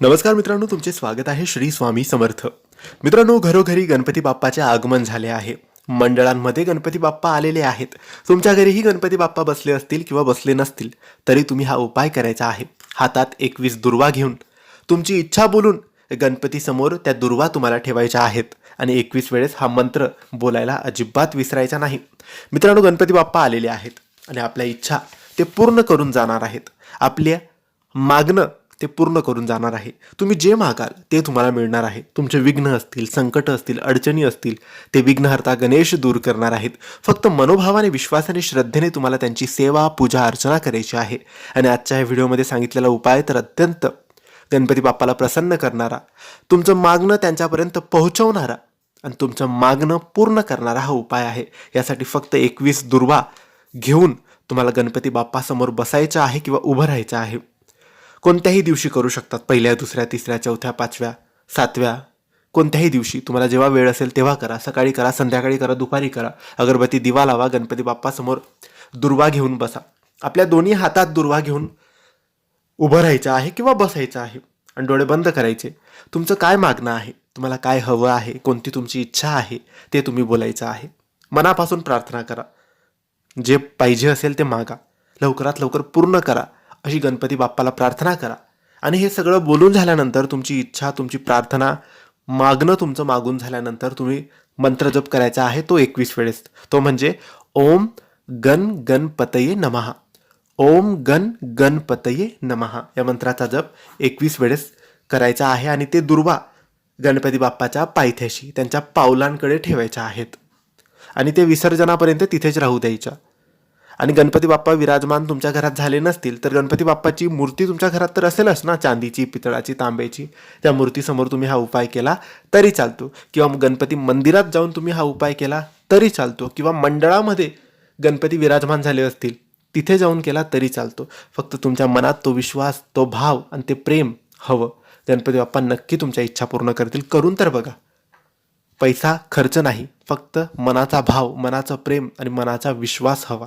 नमस्कार मित्रांनो तुमचे स्वागत आहे श्री स्वामी समर्थ. मित्रांनो घरोघरी गणपती बाप्पाचे आगमन झाले आहे. मंडळांमध्ये गणपती बाप्पा आलेले आहेत. तुमच्या घरीही गणपती बाप्पा बसले असतील किंवा बसले नसतील तरी तुम्ही हा उपाय करायचा आहे. हातात एकवीस दुर्वा घेऊन. तुमची इच्छा बोलून गणपतीसमोर त्या दुर्वा तुम्हाला ठेवायच्या आहेत आणि एकवीस वेळेस हा मंत्र बोलायला अजिबात विसरायचा नाही. मित्रांनो गणपती बाप्पा आलेले आहेत आणि आपल्या इच्छा ते पूर्ण करून जाणार आहेत. आपल्या मागणं ते पूर्ण करून जाणार आहे. तुम्ही जे मागाल ते तुम्हाला मिळणार आहे. तुमचे विघ्न असतील संकट असतील अडचणी असतील ते विघ्नहर्ता गणेश दूर करणार आहेत. फक्त मनोभावाने विश्वासाने श्रद्धेने तुम्हाला त्यांची सेवा पूजा अर्चना करायची आहे. आणि आजच्या या व्हिडिओमध्ये सांगितलेला उपाय तर अत्यंत गणपती बाप्पाला प्रसन्न करणारा तुमचं मागणं त्यांच्यापर्यंत पोहोचवणारा आणि तुमचं मागणं पूर्ण करणारा हा उपाय आहे. यासाठी फक्त एकवीस दुर्वा घेऊन तुम्हाला गणपती बाप्पासमोर बसायचं आहे किंवा उभं राहायचं आहे. कोणत्याही दिवशी करू शकतात. पहिल्या दुसऱ्या तिसऱ्या चौथ्या पाचव्या सातव्या. कोणत्याही दिवशी. तुम्हाला जेव्हा वेळ असेल तेव्हा करा. सकाळी करा संध्याकाळी करा दुपारी करा. अगरबत्ती दिवा लावा गणपती बाप्पासमोर दुर्वा घेऊन बसा. आपल्या दोन्ही हातात दुर्वा घेऊन उभं राहायचं आहे किंवा बसायचं आहे आणि डोळे बंद करायचे. तुमचं काय मागणं आहे? तुम्हाला काय हवं आहे? कोणती तुमची इच्छा आहे? ते तुम्ही बोलायचं आहे. मनापासून प्रार्थना करा. जे पाहिजे असेल ते मागा. लवकरात लवकर पूर्ण करा. अशी गणपती बाप्पाला प्रार्थना करा. आणि हे सगळं बोलून झाल्यानंतर तुमची इच्छा तुमची प्रार्थना मागणं तुमचं मागून झाल्यानंतर तुम्ही मंत्र जप करायचा आहे तो एकवीस वेळेस. तो म्हणजे ओम गण गणपतये नमहा ओम गण गणपतये नमहा या मंत्राचा जप एकवीस वेळेस करायचा आहे आणि ते दुर्वा गणपती बाप्पाच्या पायथ्याशी त्यांच्या पावलांकडे ठेवायच्या आहेत. आणि ते विसर्जनापर्यंत तिथेच राहू द्यायच्या. आणि गणपती बाप्पा विराजमान तुमच्या घरात झाले नसतील तर गणपती बाप्पाची मूर्ती तुमच्या घरात तर असेलच ना? चांदीची पितळाची तांब्याची. त्या मूर्तीसमोर तुम्ही हा उपाय केला तरी चालतो. किंवा गणपती मंदिरात जाऊन तुम्ही हा उपाय केला तरी चालतो. किंवा मंडळामध्ये गणपती विराजमान झाले असतील तिथे जाऊन केला तरी चालतो. फक्त तुमच्या मनात तो विश्वास तो भाव आणि ते प्रेम हवं. गणपती बाप्पा नक्की तुमच्या इच्छा पूर्ण करतील. करून तर बघा. पैसा खर्च नाही. फक्त मनाचा भाव मनाचं प्रेम आणि मनाचा विश्वास हवा.